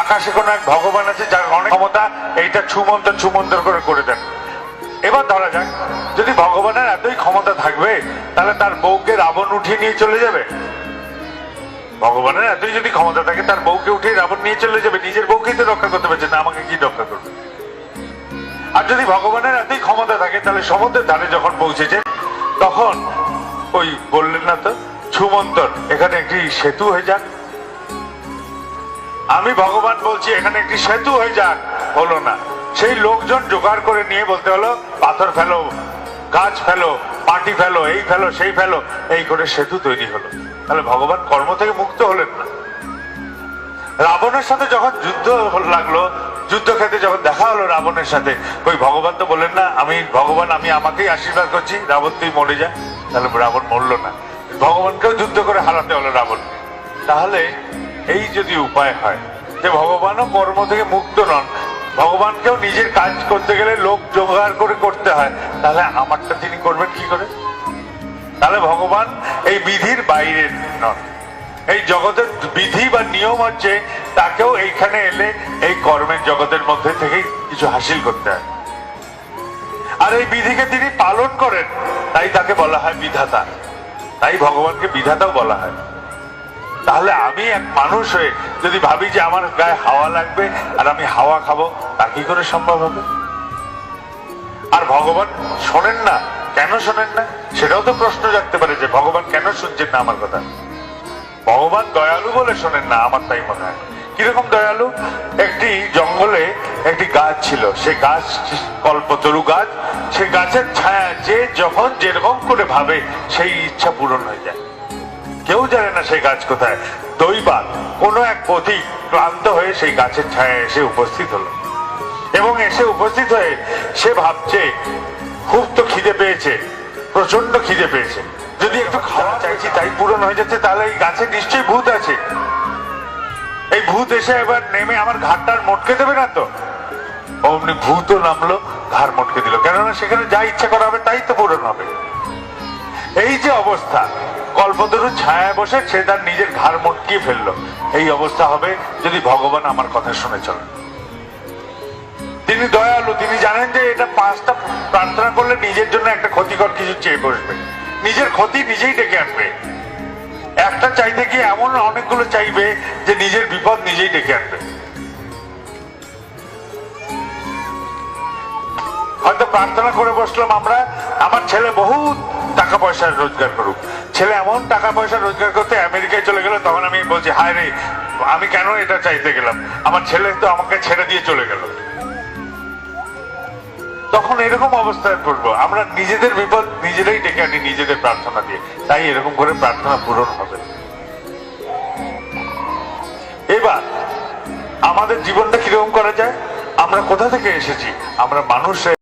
আকাশে কোনো এক ভগবান আছে যার অনেক ক্ষমতা, এইটা ছুমন্তর ছুমন্তর করে করে দেন। এবার ধরা যাক, যদি ভগবানের এতই ক্ষমতা থাকবে, তাহলে তার বউকে রাবণ উঠিয়ে নিয়ে চলে যাবে? ভগবানের এতই যদি ক্ষমতা থাকে, তার বউকে উঠিয়ে রাবণ নিয়ে চলে যাবে, নিজের বউকেই তো রক্ষা করতে পারছে, না আমাকে কি রক্ষা করবে? আর যদি ভগবানের এতই ক্ষমতা থাকে, তাহলে সমুদ্রের ধারে যখন পৌঁছেছে, তখন ওই বললেন না তো, ছুমন্তর, এখানে একটি সেতু হয়ে যাক। আমি ভগবান বলছি, এখানে একটি সেতু হয়ে যাক। হলো না। সেই লোকজন জোগাড় করে নিয়ে বলতে হলো, পাথর ফেলো, গাছ ফেলো, মাটি ফেলো, এই ফেলো, সেই ফেলো, এই করে সেতু তৈরি হলো। তাহলে ভগবান কর্ম থেকে মুক্ত হলেন না। রাবণের সাথে যখন যুদ্ধ লাগল যুদ্ধক্ষেত্রে যখন দেখা হলো রাবণের সাথে ওই ভগবান তো বললেন না, আমি ভগবান, আমি আমাকেই আশীর্বাদ করছি, রাবণ তুই মরে যা। তাহলে রাবণ মরলো না। ভগবানকেও যুদ্ধ করে হারাতে হলো রাবণকে। তাহলে এই যদি উপায় হয়, যে ভগবানও কর্ম থেকে মুক্ত নন, ভগবানকেও নিজের কাজ করতে গেলে লোক জোগাড় করে করতে হয়, তাহলে আমারটা তিনি করবেন কি করে? তাহলে ভগবান এই বিধির বাইরে নন। এই জগতের বিধি বা নিয়ম হচ্ছে, তাকেও এইখানে এলে এই কর্মের জগতের মধ্যে থেকেই কিছু হাসিল করতে হয়। আর এই বিধিকে তিনি পালন করেন, তাই তাকে বলা হয় বিধাতা। তাই ভগবানকে বিধাতাও বলা হয়। তাহলে আমি এক মানুষ হয়ে যদি ভাবি যে আমার গায়ে হাওয়া লাগবে আর আমি হাওয়া খাব, তা কি করে সম্ভব হবে? আর ভগবান শোনেন না, কেন শোনেন না? সেটাও তো প্রশ্ন জাগতে পারে যে ভগবান কেন শুনছেন না আমার কথা? ভগবান দয়ালু বলে শোনেন না, আমার তাই মনে হয়। কীরকম দয়ালু? একটি জঙ্গলে একটি গাছ ছিল সে গাছ কল্পতরু গাছ সে গাছের ছায়া যে যখন যেরকম করে ভাবে, সেই ইচ্ছা পূরণ হয়ে যায়। কেউ জানে না সেই গাছ কোথায়। দৈবাত কোনো এক পথিক ক্লান্ত হয়ে সেই গাছের ছায়া এসে উপস্থিত হলো। এবং এসে উপস্থিত হয়ে সে ভাবছে, খুব তো খিদে পেয়েছে প্রচণ্ড খিদে পেয়েছে। যদি একটু খাওয়া চাইছি, তাই পূরণ হয়ে যাচ্ছে, তাহলে এই গাছে নিশ্চয়ই ভূত আছে। এই ভূত এসে এবার নেমে আমার ঘাটটার মটকে দেবে না তো? অমনি ভূতও নামলো, ঘাড় মটকে দিল। কেননা সেখানে যা ইচ্ছা করা হবে, তাই তো পূরণ হবে। এই যে অবস্থা কল্পতরু ছায়া বসে সে তার নিজের ঘাড় মটকিয়ে ফেলল। এই অবস্থা হবে যদি ভগবান আমার কথা শুনে চলেন। তিনি দয়ালু, তিনি জানেন যে এটা পাঁচটা প্রার্থনা করলে নিজের জন্য একটা ক্ষতিকর কিছু চেয়ে বসবে। নিজের ক্ষতি নিজেই ডেকে আনবে। একটা চাইতে গিয়ে এমন অনেকগুলো চাইবে যে নিজের বিপদ নিজেই ডেকে আনবে। হয়তো প্রার্থনা করে বসলাম আমরা, আমার ছেলে বহুত টাকা পয়সা রোজগার করুক। ছেলে এমন টাকা পয়সা রোজগার করতে আমেরিকায় চলে গেল, তখন আমি বলছি, হায় রে, আমি কেন এটা চাইতে গেলাম? আমার ছেলে তো আমাকে ছেড়ে দিয়ে চলে গেল। তখন এরকম অবস্থায় পড়ব। আমরা নিজেদের বিপদ নিজেরাই ডেকে আনি, নিজেদের প্রার্থনা দিয়ে। তাই এরকম করে প্রার্থনা পূরণ হবে। এবার, আমাদের জীবনটা কীরকম করা যায়? আমরা কোথা থেকে এসেছি? আমরা মানুষ